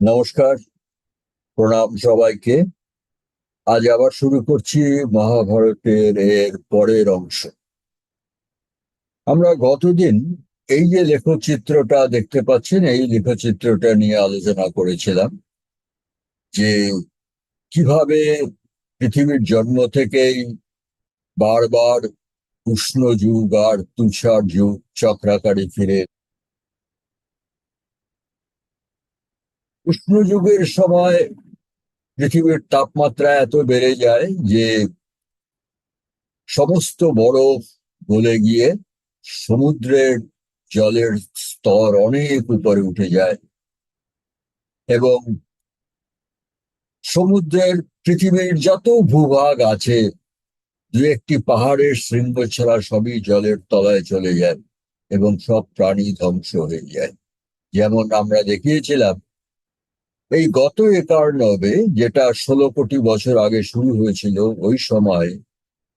নমস্কার, প্রণাম সবাইকে। আজ আবার শুরু করছি মহাভারতের এর পরের অংশ। আমরা গতদিন এই যে লেখচিত্রটা দেখতে পাচ্ছেন, এই লেখচিত্রটা নিয়ে আলোচনা করেছিলাম যে কীভাবে পৃথিবীর জন্ম থেকেই বারবার উষ্ণ যুগ আর তুষার যুগ চক্রাকারে ফিরে উষ্ণ যুগের সময় পৃথিবীর তাপমাত্রা এত বেড়ে যায় যে সমস্ত বরফ গলে গিয়ে সমুদ্রের জলের স্তর অনেক উপরে উঠে যায় এবং সমুদ্রের পৃথিবীর যত ভূভাগ আছে, দু একটি পাহাড়ের শৃঙ্গ ছাড়া সবই জলের তলায় চলে যায় এবং সব প্রাণী ধ্বংস হয়ে যায়। যেমন আমরা দেখিয়েছিলাম এই গত একার্নবে যেটা ষোলো কোটি বছর আগে শুরু হয়েছিল, ওই সময়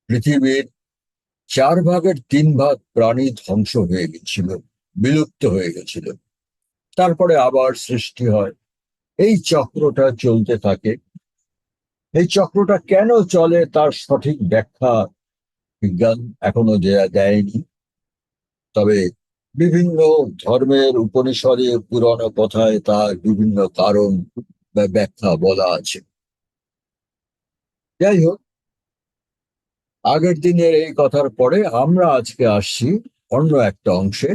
পৃথিবীর চার ভাগের তিন ভাগ প্রাণী ধ্বংস হয়ে গেছিল, বিলুপ্ত হয়ে গেছিল। তারপরে আবার সৃষ্টি হয়। এই চক্রটা চলতে থাকে। এই চক্রটা কেন চলে তার সঠিক ব্যাখ্যা বিজ্ঞান এখনও দেয়া দেয়নি। তবে বিভিন্ন ধর্মের উপনিষদে পুরানো কথায় তার বিভিন্ন কারণ বা ব্যাখ্যা বলা আছে। যাই হোক, আগের দিনের এই কথার পরে আমরা আজকে আসছি অন্য একটা অংশে,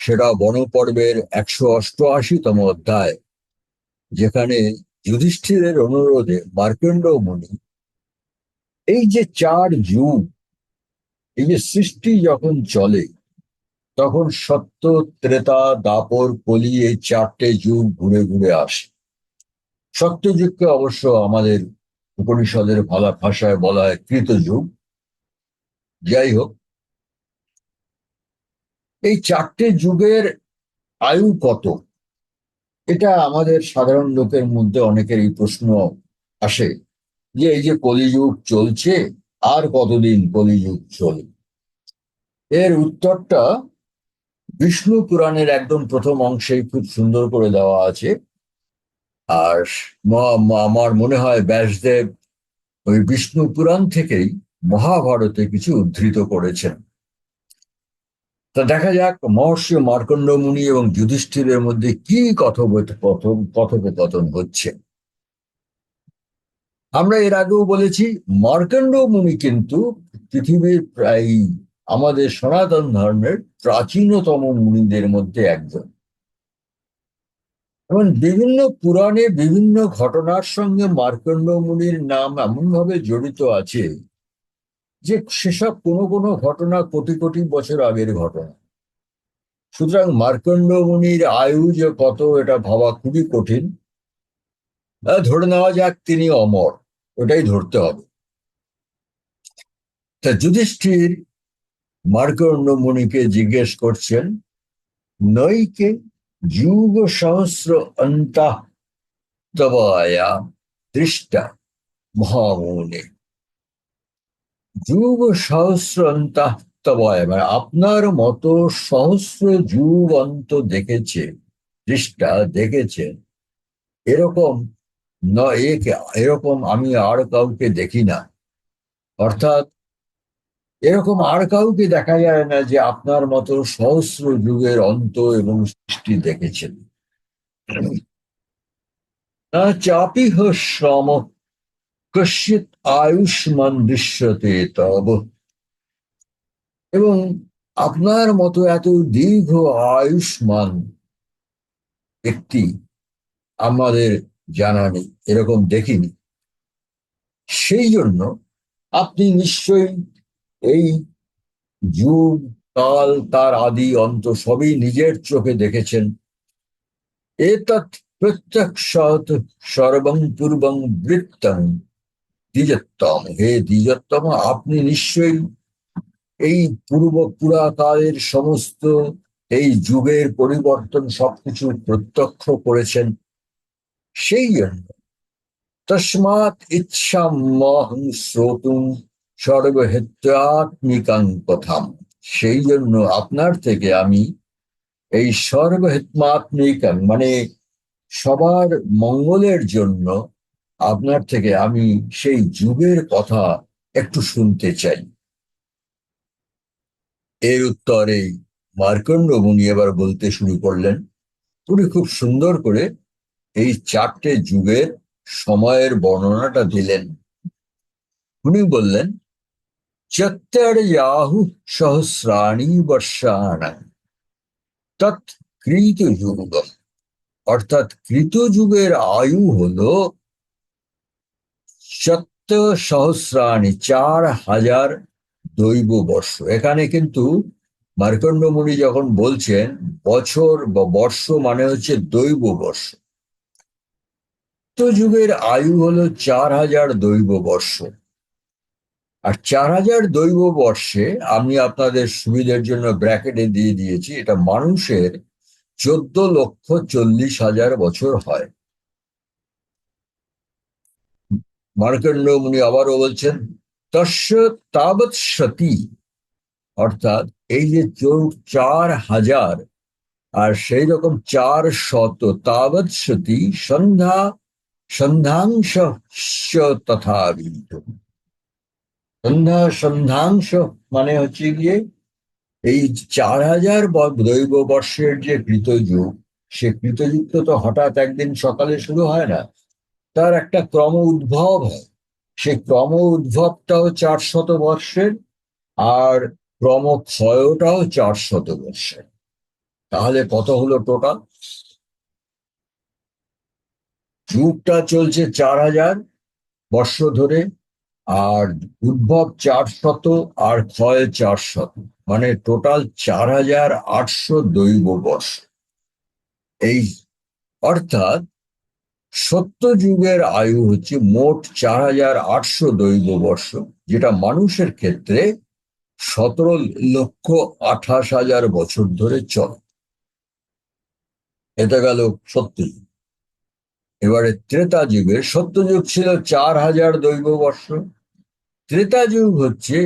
সেটা বনপর্বের একশো অষ্টআশিতম অধ্যায়, যেখানে যুধিষ্ঠিরের অনুরোধে মার্কেন্ড মুনি এই যে চার যুগ, এই যে সৃষ্টি যখন চলে তখন সত্য ত্রেতা দাপর কলি এই চারটে যুগ ঘুরে ঘুরে আসে। সত্যযুগকে অবশ্য আমাদের উপনিষদের ভালা ভাষায় বলা হয় কৃত যুগ। যাই হোক, এই চারটে যুগের আয়ু কত? এটা আমাদের সাধারণ লোকের মধ্যে অনেকের এই প্রশ্ন আসে যে, এই যে কলিযুগ চলছে, আর কতদিন কলিযুগ চলে এর উত্তরটা বিষ্ণু পুরাণের একদম প্রথম অংশেই খুব সুন্দর করে দেওয়া আছে। আর আমার মনে হয় ব্যাসদেব ওই বিষ্ণু পুরাণ থেকেই মহাভারতে কিছু উদ্ধৃত করেছেন। তা দেখা যাক, মহর্ষি মার্কণ্ড মুনি এবং যুধিষ্ঠিরের মধ্যে কি কথোপকথন কথোপকথন হচ্ছে। আমরা এর আগেও বলেছি, মার্কণ্ড মুনি কিন্তু পৃথিবীর প্রায় আমাদের সনাতন ধর্মের প্রাচীনতম মুনিদের মধ্যে একজন। এবং বিভিন্ন পুরাণে বিভিন্ন ঘটনার সঙ্গে মার্কণ্ড মুনির নাম এমনভাবে জড়িত আছে যে সেসব কোনো কোনো ঘটনা কোটি কোটি বছর আগের ঘটনা। সুতরাং মার্কণ্ড মুনির আয়ু যে কত এটা ভাবা খুবই কঠিন। ধরে নেওয়া যাক তিনি অমর, ওটাই ধরতে হবে। তা যুধিষ্ঠির মার্কণ্ড মুনিকে জিজ্ঞেস করছেন, নৈকে যুগ সহস্র অন্তঃ তবায়া দৃষ্টা মহামুনে। যুগ সহস্র অন্তঃ তবায় মানে আপনার মতো সহস্র যুগ অন্ত দেখেছে, দৃষ্টা দেখেছেন এরকম ন এরকম আমি আর কাউকে দেখি না। অর্থাৎ এরকম আর কাউকে দেখা যায় না যে আপনার মতো সহস্র যুগের অন্ত এবং সৃষ্টি দেখেছেন। চাপি শ্রম কশ্চিত আয়ুষ্মান দৃশ্যতে তব। এবং আপনার মতো এত দীর্ঘ আয়ুষ্মান ব্যক্তি আমাদের জানা নেই, এরকম দেখিনি। সেই জন্য আপনি নিশ্চয়ই এই যুগ কাল তার আদি, অন্ত সবই নিজের চোখে দেখেছেন। এতৎ প্রত্যক্ষত সর্বং পূর্বং বৃত্তং। দ্বিজত্তম হে দ্বিজত্তম আপনি নিশ্চয়ই এই পূর্ব পুরাকালের সমস্ত, এই যুগের পরিবর্তন সবকিছু প্রত্যক্ষ করেছেন। সেই জন্য তস্মাৎ ইচ্ছা মহং শ্রোতুম। সর্বহেত্যাত্মিকাং কথাম সেই জন্য আপনার থেকে আমি এই সর্বহেত্মাত্মিকাং মানে সবার মঙ্গলের জন্য আপনার থেকে আমি সেই যুগের কথা একটু শুনতে চাই। এর উত্তরে মার্কণ্ড মুনি এবার বলতে শুরু করলেন উনি খুব সুন্দর করে এই চারটে যুগের সময়ের বর্ণনাটা দিলেন। উনি বললেন চত্যাহু সহস্রাণী বর্ষাণ তৎ কৃত যুগম অর্থাৎ কৃত যুগের আয়ু হলো সত্য সহস্রাণী চার হাজার দৈব বর্ষ এখানে কিন্তু মার্কণ্ড মুনি যখন বলছেন বছর বা বর্ষ মানে হচ্ছে দৈব বর্ষ যুগের আয়ু হলো চার হাজার দৈব বর্ষ আর চার হাজার দৈব বর্ষে আমি আপনাদের সুবিধার জন্য ব্র্যাকেটে দিয়ে দিয়েছি, এটা মানুষের চোদ্দ লক্ষ চল্লিশ হাজার বছর হয়। মার্কণ্ড মুনি আবারও বলছেন, তস্য তাবৎ সতী। অর্থাৎ এই যে চার হাজার, আর সেই রকম চার শত তাবৎ সতী সন্ধ্যা সন্ধ্যাংশ তথা সন্ধ্যা সন্ধ্যাংশ মানে হচ্ছে গিয়ে এই চার হাজার দৈব বর্ষের যে কৃতযুগ, সে কৃতযুগ তো হঠাৎ একদিন সকালে শুরু হয় না, তার একটা ক্রম উদ্ভব হয়। সে ক্রম উদ্ভবটাও চার শত বর্ষের আর ক্রম ক্ষয়টাও চার শত বর্ষের। তাহলে কত হলো টোটাল? যুগটা চলছে চার হাজার বর্ষ ধরে। আর উদ্ভব চার শত আর ক্ষয় চার শত মানে টোটাল চার হাজার আটশো দৈব বর্ষ। এই অর্থাৎ সত্য যুগের আয়ু হচ্ছে মোট চার হাজার আটশো দৈব বর্ষ, যেটা মানুষের ক্ষেত্রে সতেরো লক্ষ আঠাশ হাজার বছর ধরে চলে। এটা গেল সত্যযুগ এবারে ত্রেতা যুগে সত্যযুগ ছিল চার হাজার দৈব বর্ষ। ত্রেতা যুগ হচ্ছে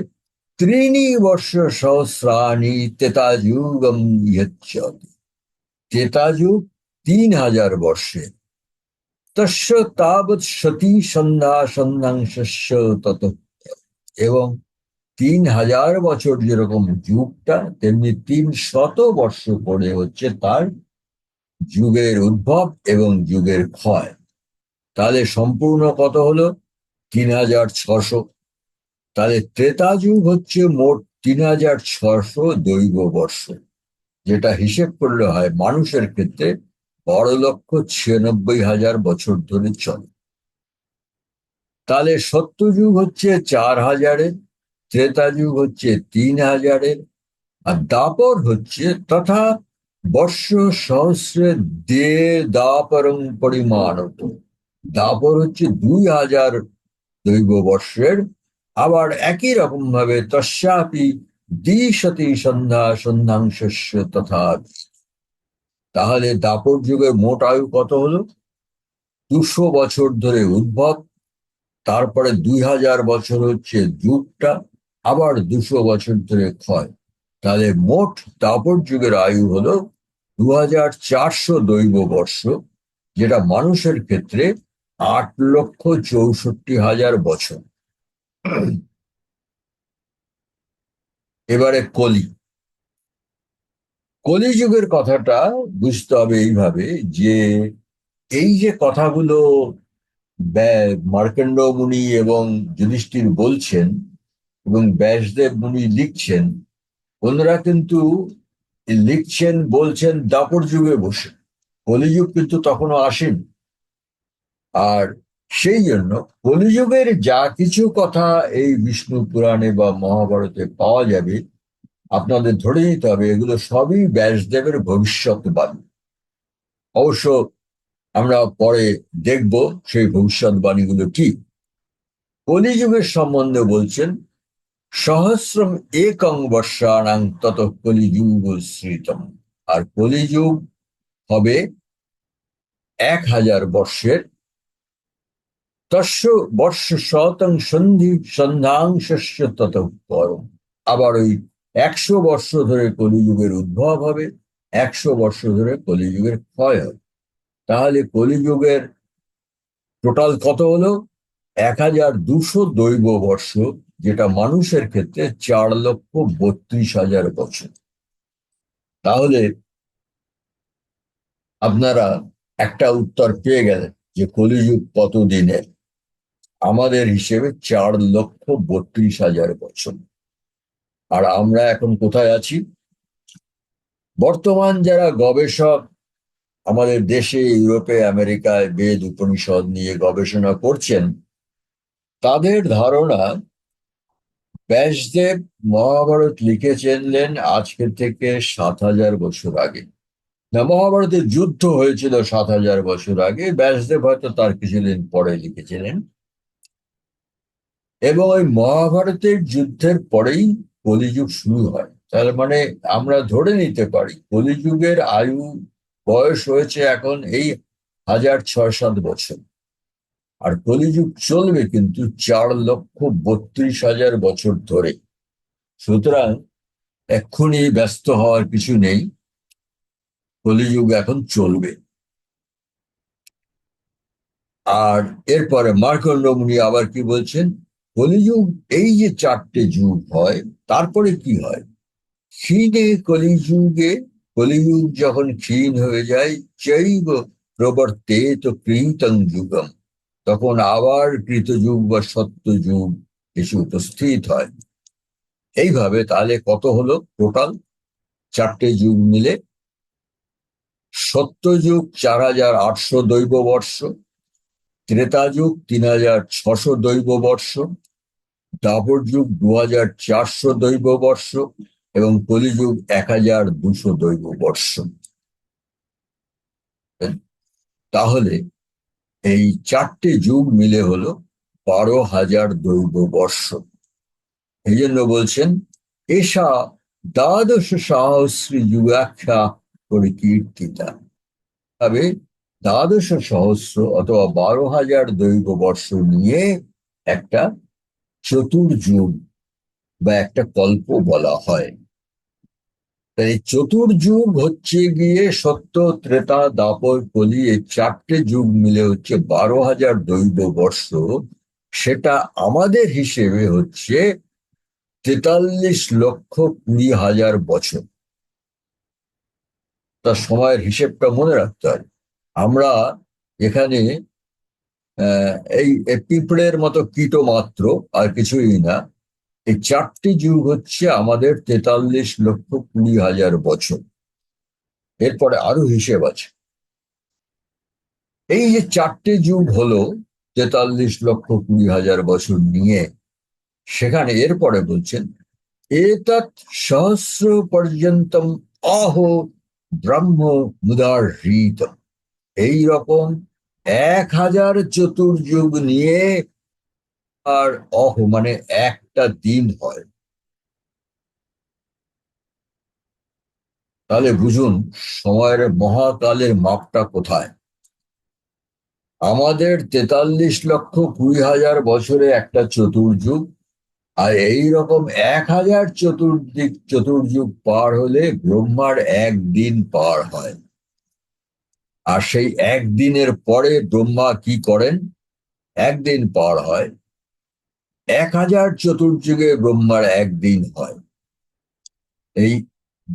ত্রিণী বর্ষ সহস্রাণী তেতা যুগম তেতা যুগ তিন হাজার বর্ষের তস্য তাবৎ সতী সন্ধ্যা সন্ধ্যাংশ তত। এবং তিন হাজার বছর যেরকম যুগটা, তেমনি তিন শত বর্ষ পরে হচ্ছে তার যুগের উদ্ভব এবং যুগের ক্ষয়। তাহলে সম্পূর্ণ কত হলো? তিন হাজার ছশো। তাহলে ত্রেতা যুগ হচ্ছে মোট তিন হাজার ছশো দৈব বর্ষ, যেটা হিসেব করলে হয় মানুষের ক্ষেত্রে বড় লক্ষ ছিয়ানব্বই হাজার বছর ধরে চলে। তাহলে সত্য যুগ হচ্ছে চার হাজারের, ত্রেতা যুগ হচ্ছে তিন হাজারের, আর দাপর হচ্ছে তথা বর্ষ সহস্রে দে দাপরং পরিমাণ দাপর হচ্ছে দুই হাজার দৈব বর্ষের। আবার একই রকম ভাবে তস্যাপি দ্বিশতি সন্ধ্যা সন্ধ্যাংশ তথা। তাহলে দাপর যুগের মোট আয়ু কত হলো? দুশো বছর ধরে উদ্ভব। তারপরে দুই হাজার বছর হচ্ছে যুগটা। আবার দুশো বছর ধরে ক্ষয়। তাহলে মোট দাপর যুগের আয়ু হলো দু চারশো দৈব বর্ষ, যেটা মানুষের ক্ষেত্রে আট লক্ষ চৌষট্টি হাজার বছর। এবারে কলি। কলিযুগের কথাটা বুঝতে হবে এইভাবে যে এই যে কথাগুলো মার্কেন্ড মুনি এবং যুধিষ্ঠির বলছেন এবং ব্যাসদেব মুনি লিখছেন, ওনারা কিন্তু লিখছেন, বলছেন, দাপর যুগে বসে। কলিযুগ কিন্তু তখনও আসেন। আর সেই জন্য কলিযুগের যা কিছু কথা এই বিষ্ণু পুরাণে বা মহাভারতে পাওয়া যাবে, আপনাদের ধরে নিতে হবে, এগুলো সবই ব্যাসদেবের ভবিষ্যৎবাণী। অবশ্য আমরা পরে দেখব সেই ভবিষ্যৎবাণীগুলো কি। কলিযুগের সম্বন্ধে বলছেন সহস্রম একং বর্ষাণাং তত কলিযুগ শ্রীতম। আর কলিযুগ হবে এক হাজার বর্ষের। তস্য বর্ষ শতং সন্ধি সন্ধ্যাংশ তত পরম। আবার ওই একশো বর্ষ ধরে কলিযুগের উদ্ভব হবে, একশো বর্ষ ধরে কলিযুগের ক্ষয় হবে। তাহলে কলিযুগের টোটাল কত হলো? এক হাজার দুশো দৈব বর্ষ। যেটা মানুষের ক্ষেত্রে চার লক্ষ বত্রিশ হাজার বছর। তাহলে আপনারা একটা উত্তর পেয়ে গেলেন যে কলিযুগ কতদিনের। আমাদের হিসেবে চার লক্ষ বত্রিশ হাজার বছর। আর আমরা এখন কোথায় আছি? বর্তমান যারা গবেষক আমাদের দেশে, ইউরোপে, আমেরিকায় বেদ উপনিষদ নিয়ে গবেষণা করছেন, তাদের ধারণা ব্যাসদেব মহাভারত লিখেছিলেন আজকে থেকে সাত হাজার বছর আগে। না, মহাভারতের যুদ্ধ হয়েছিল সাত হাজার বছর আগে, ব্যাসদেব হয়তো তার কিছুদিন পরে লিখেছিলেন। এবং ওই মহাভারতের যুদ্ধের পরেই কলিযুগ শুরু হয়। তার মানে আমরা ধরে নিতে পারি, কলিযুগের আয়ু বয়স হয়েছে এখন এই হাজার ছয় সাত বছর। আর কলিযুগ চলবে কিন্তু চার লক্ষ বত্রিশ হাজার বছর ধরে। সুতরাং এক্ষুনি ব্যস্ত হওয়ার কিছু নেই, কলিযুগ এখন চলবে। আর এরপরে মার্কন্ড মুনি আবার কি বলছেন? কলিযুগ এই যে চারটে যুগ হয়, তারপরে কি হয়? ক্ষীণে কলিযুগে, কলিযুগ যখন ক্ষীণ হয়ে যায়, চৈব প্রবর্তে তো কৃতং যুগম। তখন আবার কৃতযুগ বা সত্য যুগ এসে উপস্থিত হয়। এইভাবে তাহলে কত হলো টোটাল? চারটে যুগ মিলে। সত্য যুগ চার হাজার আটশো দৈব বর্ষ ত্রেতা যুগ তিন হাজার ছশো দৈব বর্ষ দাপর যুগ দু হাজার চারশো দৈব বর্ষ এবং কলিযুগ এক হাজার দুশো দৈব বর্ষ। তাহলে এই চারটে যুগ মিলে হলো বারো হাজার দৈব বর্ষ এই জন্য বলছেন, এসা দ্বাদশ সহস্রী যুগাখ্যা পরিকীর্তিতা। তবে দ্বাদশ সহস্র অথবা বারো হাজার দৈব বর্ষ নিয়ে একটা চতুর্যুগ বা একটা কল্প বলা হয়। তাই চতুর্যুগ হচ্ছে গিয়ে সত্য, ত্রেতা, দাপর, কলি, এই চারটে যুগ মিলে হচ্ছে বারো হাজার দৈব বর্ষ। সেটা আমাদের হিসেবে হচ্ছে তেতাল্লিশ লক্ষ কুড়ি হাজার বছর। তার সময়ের হিসেবটা মনে রাখতে হয়। আমরা এখানে এই পিঁপড়ের মতো কীট মাত্র আর কিছুই না। এই চারটি যুগ হচ্ছে আমাদের তেতাল্লিশ লক্ষ কুড়ি হাজার বছর। এরপরে আরও হিসেব আছে। এই যে চারটে যুগ হলো তেতাল্লিশ লক্ষ কুড়ি হাজার বছর নিয়ে, সেখানে এরপরে বলছেন, এতৎ সহস্র পর্যন্তম অহ ব্রহ্ম মুদার হৃত এই রকম এক হাজার চতুর্যুগ নিয়ে আর অহ মানে একটা দিন হয়। তাহলে বুঝুন, সময়ের মহাকালের মাপটা কোথায়? আমাদের তেতাল্লিশ লক্ষ কুড়ি হাজার বছরে একটা চতুর্যুগ, আর এই রকম এক হাজার চতুর্দিক, চতুর্যুগ পার হলে ব্রহ্মার একদিন পার হয়। আর সেই একদিনের পরে ব্রহ্মা কি করেন? একদিন পার হয়। এক হাজার চতুর্যুগে ব্রহ্মার একদিন হয়। এই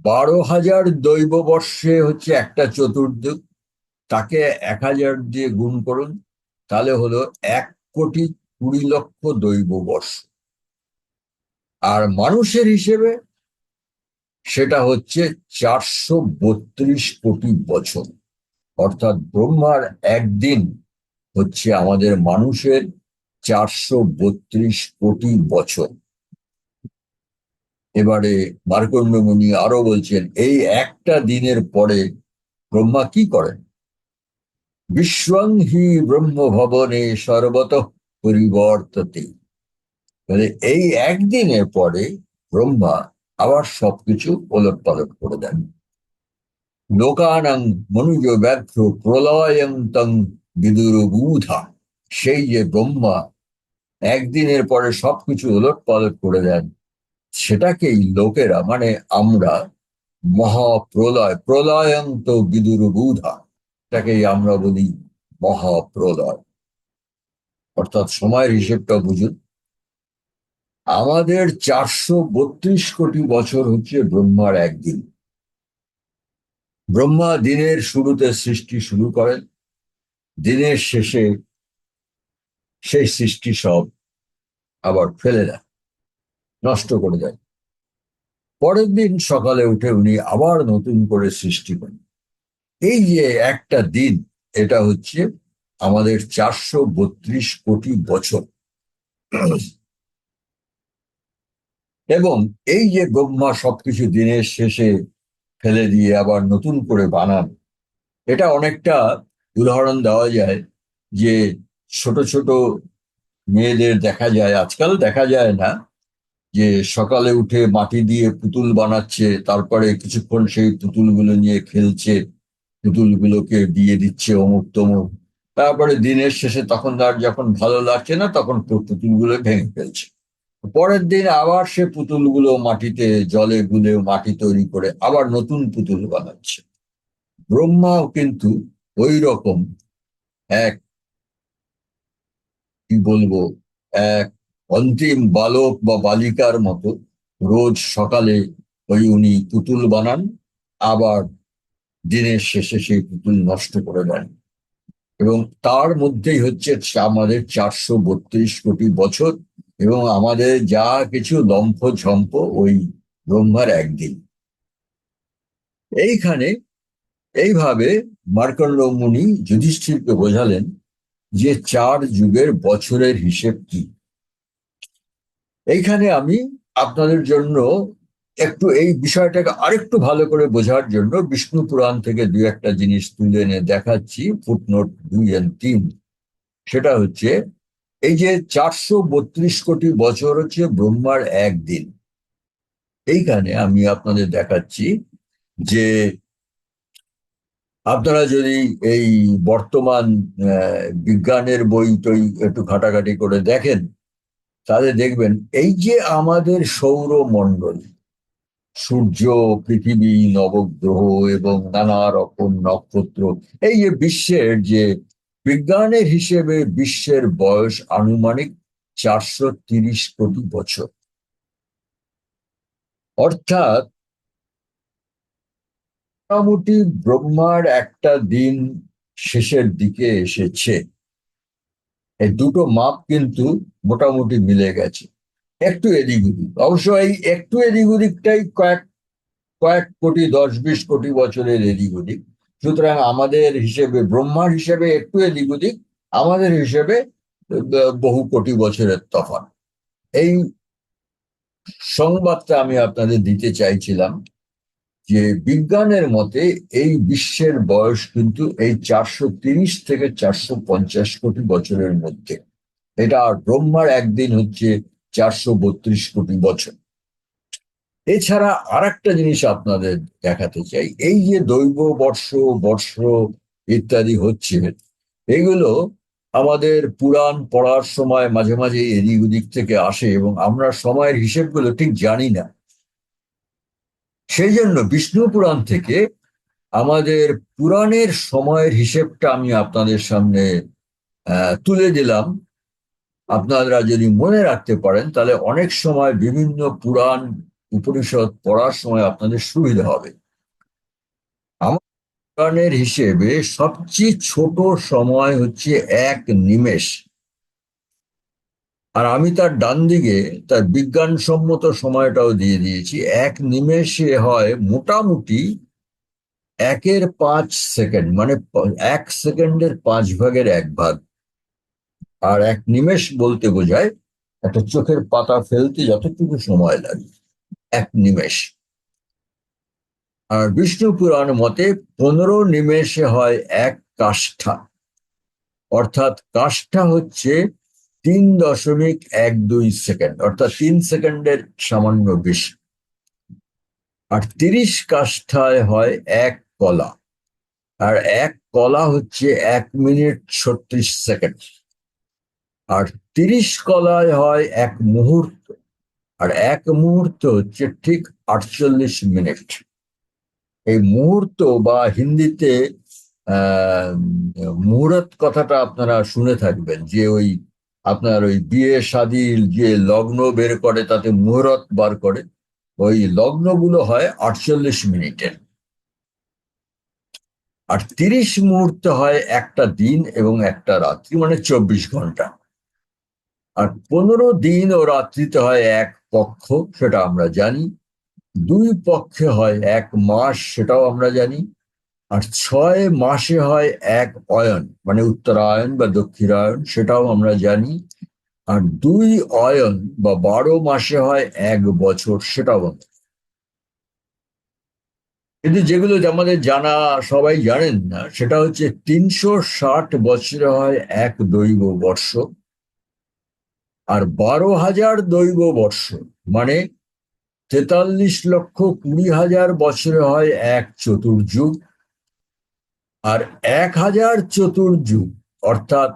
বারো হাজার দৈব বর্ষে হচ্ছে একটা চতুর্যুগ তাকে এক হাজার দিয়ে গুণ করুন, তাহলে হলো এক কোটি কুড়ি লক্ষ দৈব বর্ষ আর মানুষের হিসেবে সেটা হচ্ছে চারশো বত্রিশ কোটি বছর। অর্থাৎ ব্রহ্মার একদিন হচ্ছে আমাদের মানুষের চারশো বত্রিশ কোটি বছর। এবারে মার্কণ্ড মুনি আরও বলছেন, এই একটা দিনের পরে ব্রহ্মা কি করেন? বিশ্বং হি ব্রহ্ম ভবনে সর্বত পরিবর্ততে। মানে এই একদিনের পরে ব্রহ্মা আবার সবকিছু ওলট পালট করে দেন। লোকানাং মনুজ ব্যর্থ প্রলয়ং তং বিদুরবুধা সেই যে ব্রহ্মা একদিনের পরে সবকিছু ওলট পালট করে দেন। সেটাকেই লোকেরা মানে আমরা মহাপ্রলয়, প্রলয়ন্ত বিদুরবুধা তাকেই আমরা বলি মহাপ্রলয়। অর্থাৎ সময়ের হিসেবটা বুঝুন। আমাদের চারশো বত্রিশ কোটি বছর হচ্ছে ব্রহ্মার একদিন। ব্রহ্মা দিনের শুরুতে সৃষ্টি শুরু করেন, দিনের শেষে সেই সৃষ্টি সব আবার ফেলে দেন নষ্ট করে দেয়। পরের দিন সকালে উঠে উনি আবার নতুন করে সৃষ্টি করেন। এই যে একটা দিন, এটা হচ্ছে আমাদের চারশো বত্রিশ কোটি বছর। এবং এই যে ব্রহ্মা সবকিছু দিনের শেষে ফেলে দিয়ে আবার নতুন করে বানান, এটা অনেকটা উদাহরণ দেওয়া যায় যে ছোট ছোট মেয়েদের দেখা যায়, আজকাল দেখা যায় না, যে সকালে উঠে মাটি দিয়ে পুতুল বানাচ্ছে, তারপরে কিছুক্ষণ সেই পুতুলগুলো নিয়ে খেলছে, পুতুলগুলোকে দিয়ে দিচ্ছে অমুক তমুক। তারপরে দিনের শেষে তখন তার যখন ভালো লাগছে না, তখন পুতুলগুলো ভেঙে ফেলছে। পরের দিন আবার সে পুতুলগুলো মাটিতে, জলে গুলে মাটি তৈরি করে আবার নতুন পুতুল বানাচ্ছে। ব্রহ্মাও কিন্তু ওই রকম এক কি বলব? এক অন্তিম বালক বা বালিকার মতো রোজ সকালে ওই উনি পুতুল বানান, আবার দিনের শেষে সেই পুতুল নষ্ট করে দেন। এবং তার মধ্যেই হচ্ছে আমাদের চারশো বত্রিশ কোটি বছর এবং আমাদের যা কিছু লম্ফ ঝম্প ওই ব্রহ্মার একদিন। এইখানে এইভাবে মার্কণ্ড মুনি যুধিষ্ঠিরকে বোঝালেন যে চার যুগের বছরের হিসেব কি? এইখানে আমি আপনাদের জন্য একটু এই বিষয়টাকে আরেকটু ভালো করে বোঝার জন্য বিষ্ণু পুরাণ থেকে দু একটা জিনিস তুলে এনে দেখাচ্ছি ফুটনোট দুই এন্ড তিন। সেটা হচ্ছে, এই যে চারশো বত্রিশ কোটি বছর হচ্ছে ব্রহ্মার একদিন। এইখানে আমি আপনাদের দেখাচ্ছি যে আপনারা যদি এই বর্তমান বিজ্ঞানের বই টই একটু ঘাটাঘাটি করে দেখেন, তাহলে দেখবেন এই যে আমাদের সৌরমণ্ডল, সূর্য, পৃথিবী, নবগ্রহ এবং নানা রকম নক্ষত্র, এই যে বিশ্বের যে বিজ্ঞানের হিসেবে বিশ্বের বয়স আনুমানিক চারশো তিরিশ কোটি বছর। অর্থাৎ মোটামুটি ব্রহ্মার একটা দিন শেষের দিকে এসেছে। এই দুটো মাপ কিন্তু মোটামুটি মিলে গেছে। একটু এদিক ওদিক। অবশ্য এই একটু এদিক ওদিকটাই কয়েক কয়েক কোটি, দশ, বিশ কোটি বছরের এদিক ওদিক। সুতরাং আমাদের হিসেবে, ব্রহ্মার হিসেবে একটু এদিক ওদিক, আমাদের হিসেবে বহু কোটি বছরের তফাৎ। এই সংবাদটা আমি আপনাদের দিতে চাইছিলাম। যে বিজ্ঞানের মতে এই বিশ্বের বয়স কিন্তু এই চারশো তিরিশ থেকে চারশো পঞ্চাশ কোটি বছরের মধ্যে। এটা ব্রহ্মার একদিন হচ্ছে চারশো বত্রিশ কোটি বছর। এছাড়া আর একটা জিনিস আপনাদের দেখাতে চাই, এই যে দৈব বর্ষ বর্ষ ইত্যাদি হচ্ছে, এগুলো আমাদের পুরাণ পড়ার সময় মাঝে মাঝে এদিক ওদিক থেকে আসে এবং আমরা সময়ের হিসেবগুলো ঠিক জানি না। সেই জন্য বিষ্ণু পুরাণ থেকে আমাদের পুরাণের সময়ের হিসেবটা আমি আপনাদের সামনে তুলে দিলাম। আপনারা যদি মনে রাখতে পারেন, তাহলে অনেক সময় বিভিন্ন পুরাণ উপনিষদ পড়ার সময় আপনাদের সুবিধা হবে। আমার পুরাণের হিসেবে সবচেয়ে ছোট সময় হচ্ছে এক নিমেষ। আর আমি তার ডান দিকে তার বিজ্ঞানসম্মত সময়টাও দিয়ে দিয়েছি। এক নিমেষে হয় মোটামুটি একের পাঁচ সেকেন্ড মানে এক সেকেন্ডের পাঁচ ভাগের এক ভাগ। আর এক নিমেষ বলতে বোঝায় একটা চোখের পাতা ফেলতে যতটুকু সময় লাগে, এক নিমেষ। আর বিষ্ণু পুরাণ মতে পনেরো নিমেষে হয় এক কাষ্ঠা। অর্থাৎ কাষ্ঠা হচ্ছে তিন দশমিক এক দুই সেকেন্ড, অর্থাৎ তিন সেকেন্ডের সামান্য বেশি। আর তিরিশ কাষ্ঠায় হয় এক কলা। আর এক কলা হচ্ছে এক মিনিট ছত্রিশ সেকেন্ড। আর তিরিশ কলায় হয় এক মুহূর্ত। আর এক মুহূর্ত হচ্ছে ঠিক আটচল্লিশ মিনিট। এই মুহূর্ত বা হিন্দিতে মুহূর্ত কথাটা আপনারা শুনে থাকবেন যে ওই আপনার ওই বিয়ে শাদির যে লগ্ন বের করে, তাতে মুহূর্ত বার করে, ওই লগ্নগুলো হয় আটচল্লিশ মিনিটের আর তিরিশ মুহূর্ত হয় একটা দিন এবং একটা রাত্রি মানে চব্বিশ ঘণ্টা। আর পনেরো দিন ও রাত্রিতে হয় এক পক্ষ, সেটা আমরা জানি। দুই পক্ষে হয় এক মাস, সেটাও আমরা জানি। আর ছয় মাসে হয় এক অয়ন মানে উত্তরায়ণ বা দক্ষিণায়ন সেটাও আমরা জানি। আর দুই অয়ন বা বারো মাসে হয় এক বছর, সেটাও আমরা কিন্তু যেগুলো আমাদের জানা, সবাই জানেন না, সেটা হচ্ছে তিনশো ষাট বছরে হয় এক দৈব বর্ষ। আর বারো হাজার দৈব বর্ষ মানে তেতাল্লিশ লক্ষ কুড়ি হাজার বছরে হয় এক চতুর্যুগ। আর এক হাজার চতুর্যুগ অর্থাৎ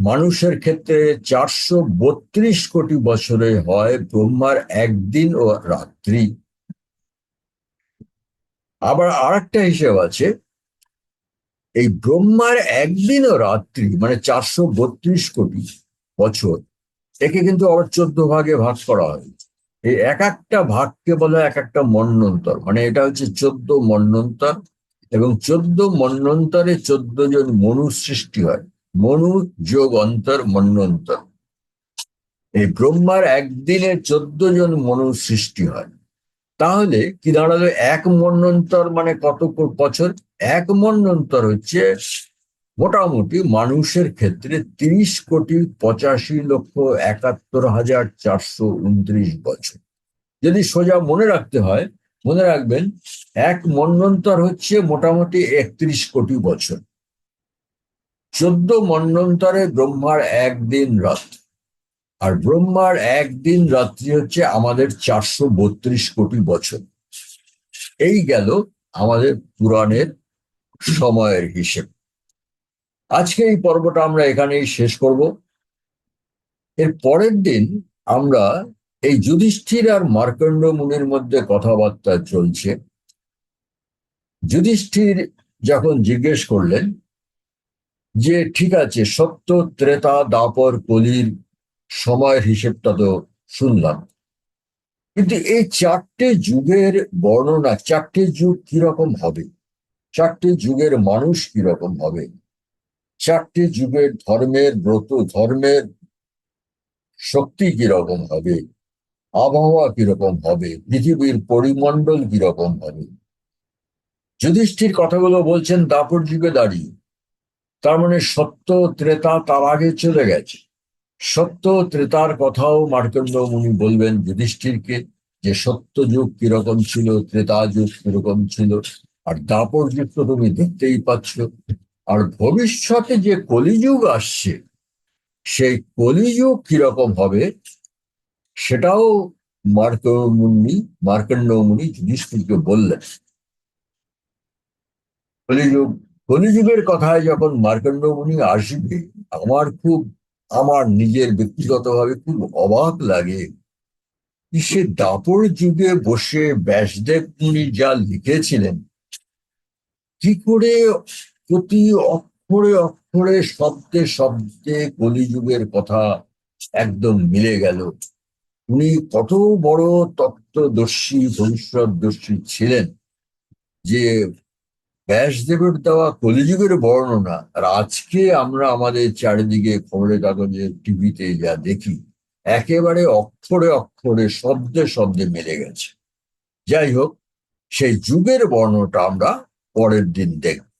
মানুষের ক্ষেত্রে চারশো বত্রিশ কোটি বছরে হয় ব্রহ্মার একদিন ও রাত্রি। আবার আরেকটা হিসেব আছে, এই ব্রহ্মার একদিন ও রাত্রি মানে চারশো বত্রিশ কোটি বছর, একে কিন্তু আবার চোদ্দ ভাগে ভাগ করা হয়। এই এক একটা ভাগকে বলা এক একটা মন্নন্তর মানে এটা হচ্ছে চোদ্দ মন্নন্তর। এবং চোদ্দ মন্নন্তরে চোদ্দ জন মনু সৃষ্টি হয়। মনু যোগ অন্তর মন্নন্তর। এই ব্রহ্মার একদিনে চোদ্দ জন মনু সৃষ্টি হয়। তাহলে কি দাঁড়াল? এক মন্নন্তর মানে কত বছর? এক মন্নন্তর হচ্ছে মোটামুটি মানুষের ক্ষেত্রে তিরিশ কোটি পঁচাশি লক্ষ একাত্তর হাজার চারশো উনত্রিশ বছর। যদি সোজা মনে রাখতে হয় মনে রাখবেন, এক মন্নন্তর হচ্ছে মোটামুটি একত্রিশ কোটি বছর। চোদ্দ মন্নন্তরে ব্রহ্মার একদিন রাত। আর ব্রহ্মার একদিন রাত্রি হচ্ছে আমাদের চারশো বত্রিশ কোটি বছর। এই গেল আমাদের পুরাণের সময়ের হিসেব। আজকে এই পর্বটা আমরা এখানেই শেষ করব। এর পরের দিন আমরা এই যুধিষ্ঠির আর মার্কণ্ড মুনির মধ্যে কথাবার্তা চলছে। যুধিষ্ঠির যখন জিজ্ঞেস করলেন যে, ঠিক আছে, সত্য, ত্রেতা, দাপর, কলির সময়ের হিসেবটা তো শুনলাম। কিন্তু এই চারটে যুগের বর্ণনা, চারটে যুগ কীরকম হবে? চারটে যুগের মানুষ কীরকম হবে? চারটে যুগের ধর্মের ব্রত, ধর্মের শক্তি কীরকম হবে? আবহাওয়া কীরকম হবে? পৃথিবীর পরিমণ্ডল কীরকম হবে? যুধিষ্ঠির কথাগুলো বলছেন, দাপর যুগে দাঁড়িয়ে। তার মানে সত্য ত্রেতা তার আগে চলে গেছে। সত্য ত্রেতার কথাও মার্কণ্ড মুনি বলবেন যুধিষ্ঠিরকে যে সত্য যুগ কীরকম ছিল, ত্রেতা যুগ কীরকম ছিল, আর দাপর যুগ তো তুমি দেখতেই পাচ্ছ। আর ভবিষ্যতে যে কলিযুগ আসছে, সেই কলিযুগ কীরকম হবে? সেটাও মার্ক মুনি মার্কণ্ড মুনি যুধিষ্ঠিরকে বললেন। কলিযুগ, কলিযুগের কথায় যখন মার্কণ্ড মুনি আসবে, আমার খুব, আমার নিজের ব্যক্তিগতভাবে খুব অবাক লাগে। সে দাপর যুগে বসে ব্যাসদেব মুনি যা লিখেছিলেন, কি করে প্রতি অক্ষরে অক্ষরে শব্দে শব্দে কলিযুগের কথা একদম মিলে গেল। উনি কত বড় তত্ত্বদর্শী, ভবিষ্যৎদর্শী ছিলেন যে ব্যাসদেবের দেওয়া কলিযুগের বর্ণনা আর আজকে আমরা আমাদের চারিদিকে খবরের কাগজে টিভিতে যা দেখি, একেবারে অক্ষরে অক্ষরে, শব্দে শব্দে মিলে গেছে। যাই হোক, সেই যুগের বর্ণটা আমরা পরের দিন দেখব।